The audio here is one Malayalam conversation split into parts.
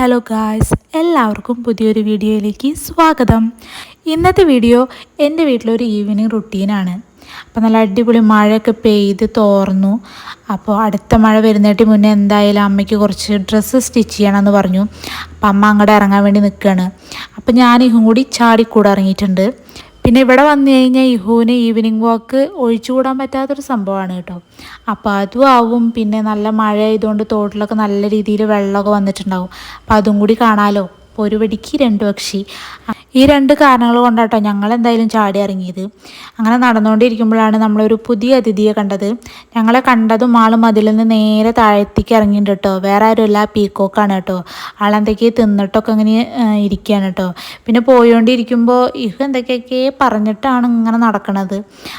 ഹലോ ഗായ്സ് എല്ലാവർക്കും പുതിയൊരു വീഡിയോയിലേക്ക് സ്വാഗതം. ഇന്നത്തെ വീഡിയോ എന്റെ വീട്ടിലൊരു ഈവനിങ് റുട്ടീനാണ് അപ്പോൾ നല്ല അടിപൊളി മഴയൊക്കെ പെയ്ത് തോർന്നു. അപ്പോൾ അടുത്ത മഴ വരുന്നതിന് മുന്നേ എന്തായാലും അമ്മയ്ക്ക് കുറച്ച് ഡ്രസ്സ് സ്റ്റിച്ച് ചെയ്യണമെന്ന് പറഞ്ഞു. അപ്പോൾ അമ്മ അങ്ങോട്ട് ഇറങ്ങാൻ വേണ്ടി നിൽക്കുകയാണ്. അപ്പോൾ ഞാൻ ഇഹും കൂടി ചാടിക്കൂടെ ഇറങ്ങിയിട്ടുണ്ട്. പിന്നെ ഇവിടെ വന്നു കഴിഞ്ഞാൽ ഇഹുവിന് ഈവനിങ് വാക്ക് ഒഴിച്ചുകൂടാൻ പറ്റാത്തൊരു സംഭവമാണ് കേട്ടോ. അപ്പോൾ അതും ആവും. പിന്നെ നല്ല മഴ ആയതുകൊണ്ട് തോട്ടിലൊക്കെ നല്ല രീതിയിൽ വെള്ളമൊക്കെ വന്നിട്ടുണ്ടാവും. അപ്പോൾ അതും കൂടി അപ്പോൾ ഒരു വെടിക്ക് രണ്ട് പക്ഷി. ഈ രണ്ട് കാരണങ്ങൾ കൊണ്ടാട്ടോ ഞങ്ങൾ എന്തായാലും ചാടി ഇറങ്ങിയത്. അങ്ങനെ നടന്നുകൊണ്ടിരിക്കുമ്പോഴാണ് നമ്മളൊരു പുതിയ അതിഥിയെ കണ്ടത്. ഞങ്ങളെ കണ്ടതും ആളും അതിൽ നിന്ന് നേരെ താഴത്തേക്ക് ഇറങ്ങിയിട്ടുണ്ട് കേട്ടോ. വേറെ ആരുമല്ല പീക്കോക്കാണ് കേട്ടോ. ആളെന്തൊക്കെയോ തിന്നിട്ടൊക്കെ ഇങ്ങനെ ഇരിക്കുകയാണ് കേട്ടോ. പിന്നെ പോയോണ്ടിരിക്കുമ്പോൾ ഇഹ് എന്തൊക്കെയൊക്കെ പറഞ്ഞിട്ടാണ് ഇങ്ങനെ നടക്കണത്.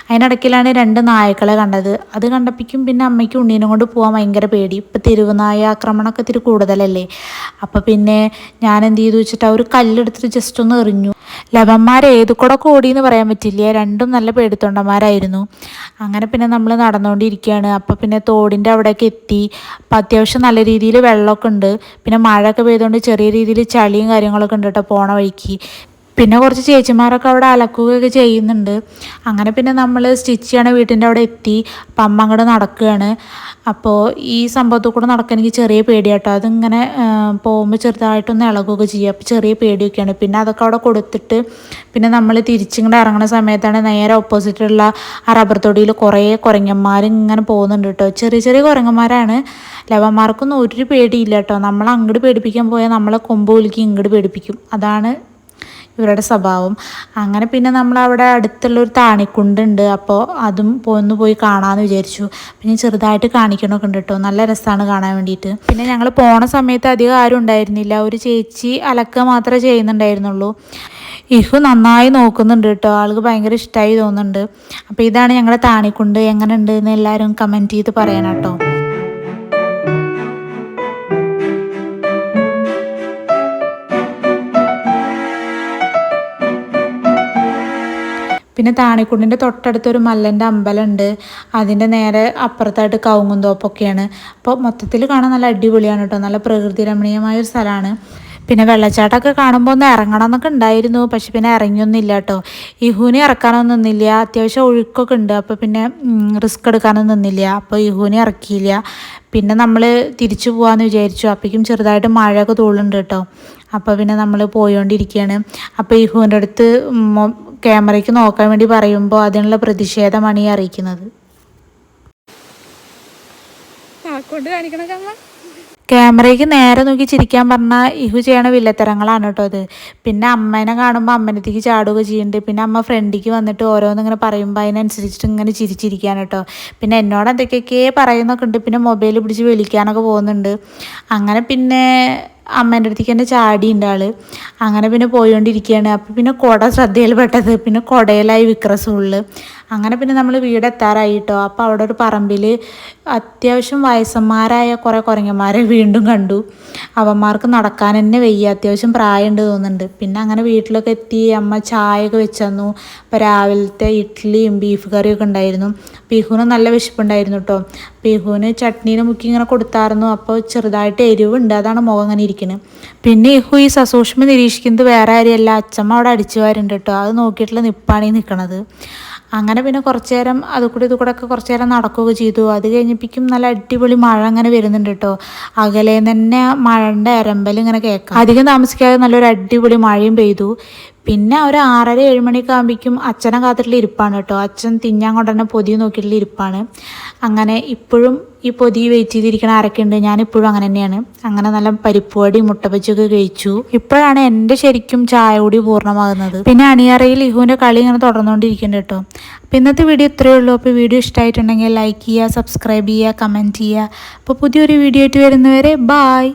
അതിനിടയ്ക്കിലാണ് രണ്ട് നായ്ക്കളെ കണ്ടത്. അത് കണ്ടപ്പിക്കും പിന്നെ അമ്മയ്ക്ക് ഉണ്ണീനും കൊണ്ട് പോകാൻ ഭയങ്കര പേടി. ഇപ്പം തെരുവ് നായ ആക്രമണമൊക്കെ ഇത്തിരി കൂടുതലല്ലേ. അപ്പം പിന്നെ ഞാൻ എന്ത് ചെയ്തു വെച്ചിട്ട് ആ ഒരു കല്ലെടുത്തിട്ട് ജസ്റ്റ് ഒന്ന് എറിഞ്ഞു. ലവന്മാർ ഏത് കൂടെ കൂടിയെന്ന് പറയാൻ പറ്റില്ല. രണ്ടും നല്ല പേടിത്തൊണ്ടന്മാരായിരുന്നു. അങ്ങനെ പിന്നെ നമ്മൾ നടന്നുകൊണ്ടിരിക്കുകയാണ് അപ്പോൾ പിന്നെ തോടിന്റെ അവിടെയൊക്കെ എത്തി. അപ്പം അത്യാവശ്യം നല്ല രീതിയിൽ വെള്ളമൊക്കെ ഉണ്ട്. പിന്നെ മഴയൊക്കെ പെയ്തുകൊണ്ട് ചെറിയ രീതിയിൽ ചളിയും കാര്യങ്ങളൊക്കെ ഉണ്ട് കേട്ടോ പോണ വഴിക്ക്. പിന്നെ കുറച്ച് ചേച്ചിമാരൊക്കെ അവിടെ അലക്കുകയൊക്കെ ചെയ്യുന്നുണ്ട്. അങ്ങനെ പിന്നെ നമ്മൾ സ്റ്റിച്ച് ചെയ്യണ വീട്ടിന്റെ അവിടെ എത്തി. അപ്പം അമ്മ അങ്ങോട്ട് നടക്കുകയാണ് അപ്പോൾ ഈ സംഭവത്തിൽ കൂടെ നടക്കാൻ എനിക്ക് ചെറിയ പേടിയാട്ടോ. അതിങ്ങനെ പോകുമ്പോൾ ചെറുതായിട്ടൊന്ന് ഇളകുകയൊക്കെ ചെയ്യുക അപ്പോൾ ചെറിയ പേടിയൊക്കെയാണ്. പിന്നെ അതൊക്കെ അവിടെ കൊടുത്തിട്ട് പിന്നെ നമ്മൾ തിരിച്ചിങ്ങോട്ട് ഇറങ്ങുന്ന സമയത്താണ് നേരെ ഓപ്പോസിറ്റുള്ള ആ റബ്ബർ തൊടിയിൽ കുറേ കുരങ്ങന്മാർ ഇങ്ങനെ പോകുന്നുണ്ട് കേട്ടോ ചെറിയ ചെറിയ കുരങ്ങന്മാരാണ്. ലവന്മാർക്കൊന്നും ഒരു പേടിയില്ല കേട്ടോ നമ്മൾ അങ്ങോട്ട് പേടിപ്പിക്കാൻ പോയാൽ നമ്മളെ കൊമ്പ് കുലുക്കി ഇങ്ങോട്ട് പേടിപ്പിക്കും. അതാണ് ഇവരുടെ സ്വഭാവം. അങ്ങനെ പിന്നെ നമ്മൾ അവിടെ അടുത്തുള്ളൊരു താണിക്കുണ്ടുണ്ട്. അപ്പോൾ അതും പോന്നു പോയി കാണാമെന്ന് വിചാരിച്ചു. പിന്നെ ചെറുതായിട്ട് കാണിക്കണമൊക്കെ ഉണ്ട് കേട്ടോ നല്ല രസമാണ് കാണാൻ വേണ്ടിയിട്ട് പിന്നെ ഞങ്ങൾ പോണ സമയത്ത് അധികം ആരും ഉണ്ടായിരുന്നില്ല. ഒരു ചേച്ചി അലക്ക മാത്രമേ ചെയ്യുന്നുണ്ടായിരുന്നുള്ളൂ. ഇഹു നന്നായി നോക്കുന്നുണ്ട് കേട്ടോ ആൾക്ക് ഭയങ്കര ഇഷ്ടമായി തോന്നുന്നുണ്ട്. അപ്പോൾ ഇതാണ് ഞങ്ങളുടെ താണിക്കുണ്ട്. എങ്ങനെ ഉണ്ട് എന്ന് എല്ലാവരും കമന്റ് ചെയ്ത് പറയണം കേട്ടോ പിന്നെ താണിക്കുണ്ടിന്റെ തൊട്ടടുത്തൊരു മല്ലന്റെ അമ്പലമുണ്ട്. അതിന്റെ നേരെ അപ്പുറത്തായിട്ട് കവുങ്ങും തോപ്പൊക്കെയാണ് അപ്പോൾ മൊത്തത്തിൽ കാണാൻ നല്ല അടിപൊളിയാണ് കേട്ടോ. നല്ല പ്രകൃതി രമണീയമായ ഒരു സ്ഥലമാണ്. പിന്നെ വെള്ളച്ചാട്ടമൊക്കെ കാണുമ്പോൾ ഒന്ന് ഇറങ്ങണം എന്നൊക്കെ ഉണ്ടായിരുന്നു. പക്ഷെ പിന്നെ ഇറങ്ങിയൊന്നുമില്ല കേട്ടോ. ഇഹുനെ ഇറക്കാനൊന്നും നിന്നില്ല. അത്യാവശ്യം ഒഴുക്കൊക്കെ ഉണ്ട്. അപ്പോൾ പിന്നെ റിസ്ക് എടുക്കാനൊന്നും നിന്നില്ല. അപ്പോൾ ഇഹുനെ ഇറക്കിയില്ല. പിന്നെ നമ്മൾ തിരിച്ചു പോകാമെന്ന് വിചാരിച്ചു. അപ്പോഴേക്കും ചെറുതായിട്ട് മഴയൊക്കെ തോളുണ്ട് കേട്ടോ. അപ്പോൾ പിന്നെ നമ്മൾ പോയോണ്ടിരിക്കുകയാണ്. അപ്പോൾ ഇഹുവിന്റെ അടുത്ത് ക്യാമറയ്ക്ക് നോക്കാൻ വേണ്ടി പറയുമ്പോൾ അതിനുള്ള പ്രതിഷേധമാണ് ഈ അറിയിക്കുന്നത്. ക്യാമറയ്ക്ക് നേരെ നോക്കി ചിരിക്കാൻ പറഞ്ഞാൽ ഇഹു ചെയ്യണ വില്ലത്തരങ്ങളാണ് കേട്ടോ അത്. പിന്നെ അമ്മേനെ കാണുമ്പോൾ അമ്മനത്തേക്ക് ചാടുക ചെയ്യുന്നുണ്ട് പിന്നെ അമ്മ ഫ്രണ്ടിക്ക് വന്നിട്ട് ഓരോന്നിങ്ങനെ പറയുമ്പോൾ അതിനനുസരിച്ചിട്ട് ഇങ്ങനെ ചിരിച്ചിരിക്കാൻ കേട്ടോ. പിന്നെ എന്നോട് എന്തൊക്കെയൊക്കെ പറയുന്നൊക്കെ ഉണ്ട്. പിന്നെ മൊബൈൽ പിടിച്ച് വിളിക്കാനൊക്കെ പോകുന്നുണ്ട്. അങ്ങനെ പിന്നെ അമ്മേന്റെ അടുത്തേക്ക് തന്നെ ചാടിയുണ്ട് ആൾ. അങ്ങനെ പിന്നെ പോയോണ്ടിരിക്കുകയാണ് അപ്പോൾ പിന്നെ കുട ശ്രദ്ധയിൽ പെട്ടത് പിന്നെ കുടയിലായി വിക്രസുള്ളിൽ അങ്ങനെ പിന്നെ നമ്മൾ വീടെത്താറായി കേട്ടോ. അപ്പോൾ അവിടെ ഒരു പറമ്പിൽ അത്യാവശ്യം വയസ്സന്മാരായ കുറേ കുരങ്ങന്മാരെ വീണ്ടും കണ്ടു. അവന്മാർക്ക് നടക്കാൻ തന്നെ വയ്യ. അത്യാവശ്യം പ്രായമുണ്ട് തോന്നുന്നുണ്ട്. പിന്നെ അങ്ങനെ വീട്ടിലൊക്കെ എത്തി അമ്മ ചായയൊക്കെ വെച്ച് തന്നു അപ്പോൾ രാവിലത്തെ ഇഡ്ഡലിയും ബീഫ് കറിയൊക്കെ ഉണ്ടായിരുന്നു. പിഹുവിന് നല്ല വിശപ്പുണ്ടായിരുന്നു കേട്ടോ പിഹുവിന് ചട്നീനെ മുക്കി ഇങ്ങനെ കൊടുത്തായിരുന്നു. അപ്പോൾ ചെറുതായിട്ട് എരിവുണ്ട്. അതാണ് മുഖം അങ്ങനെ ഇരിക്കുന്നത് പിന്നെ ഇഹു ഈ സസൂക്ഷ്മം നിരീക്ഷിക്കുന്നത് വേറെ ആരെയല്ല അച്ഛമ്മ അവിടെ അടിച്ചു വാരുണ്ട് കേട്ടോ അത് നോക്കിയിട്ടുള്ള നിപ്പാണ് നിൽക്കണത് അങ്ങനെ പിന്നെ കുറച്ചു നേരം അത് കൂടി ഇത് കൂടെ ഒക്കെ കുറച്ചു നേരം നടക്കുകയൊക്കെ ചെയ്തു. അത് കഴിഞ്ഞപ്പിക്കും നല്ല അടിപൊളി മഴ അങ്ങനെ വരുന്നുണ്ട് കേട്ടോ അകലെ തന്നെ മഴന്റെ അരമ്പൽ ഇങ്ങനെ കേൾക്കാം. അധികം താമസിക്കാതെ നല്ലൊരു അടിപൊളി മഴയും പെയ്തു. പിന്നെ ഒരു ആറര ഏഴ് മണിയൊക്കെ ആകുമ്പോഴേക്കും അച്ഛനെ കാത്തിട്ടുള്ള ഇരിപ്പാണ് കേട്ടോ. അച്ഛൻ തിന്നാൻ കൊണ്ട് തന്നെ പൊതി നോക്കിയിട്ടുള്ള ഇരിപ്പാണ്. അങ്ങനെ ഇപ്പോഴും ഈ പൊതി വെയിറ്റ് ചെയ്തിരിക്കണ ആരൊക്കെ ഉണ്ട്? ഞാനിപ്പോഴും അങ്ങനെ തന്നെയാണ്. അങ്ങനെ നല്ല പരിപ്പുവടി മുട്ടപ്പച്ചൊക്കെ കഴിച്ചു. ഇപ്പോഴാണ് എന്റെ ശരിക്കും ചായ കൂടി പൂർണമാകുന്നത്. പിന്നെ അണിയറയിൽ ഇഹുവിന്റെ കളി ഇങ്ങനെ തുടർന്നുകൊണ്ടിരിക്കുന്നുണ്ട് കേട്ടോ. അപ്പോൾ ഇന്നത്തെ വീഡിയോ ഇത്രയേ ഉള്ളൂ. അപ്പോൾ വീഡിയോ ഇഷ്ടമായിട്ടുണ്ടെങ്കിൽ ലൈക്ക് ചെയ്യുക സബ്സ്ക്രൈബ് ചെയ്യുക കമന്റ് ചെയ്യുക. അപ്പോൾ പുതിയൊരു വീഡിയോ ആയിട്ട് വരുന്നവരെ ബായ്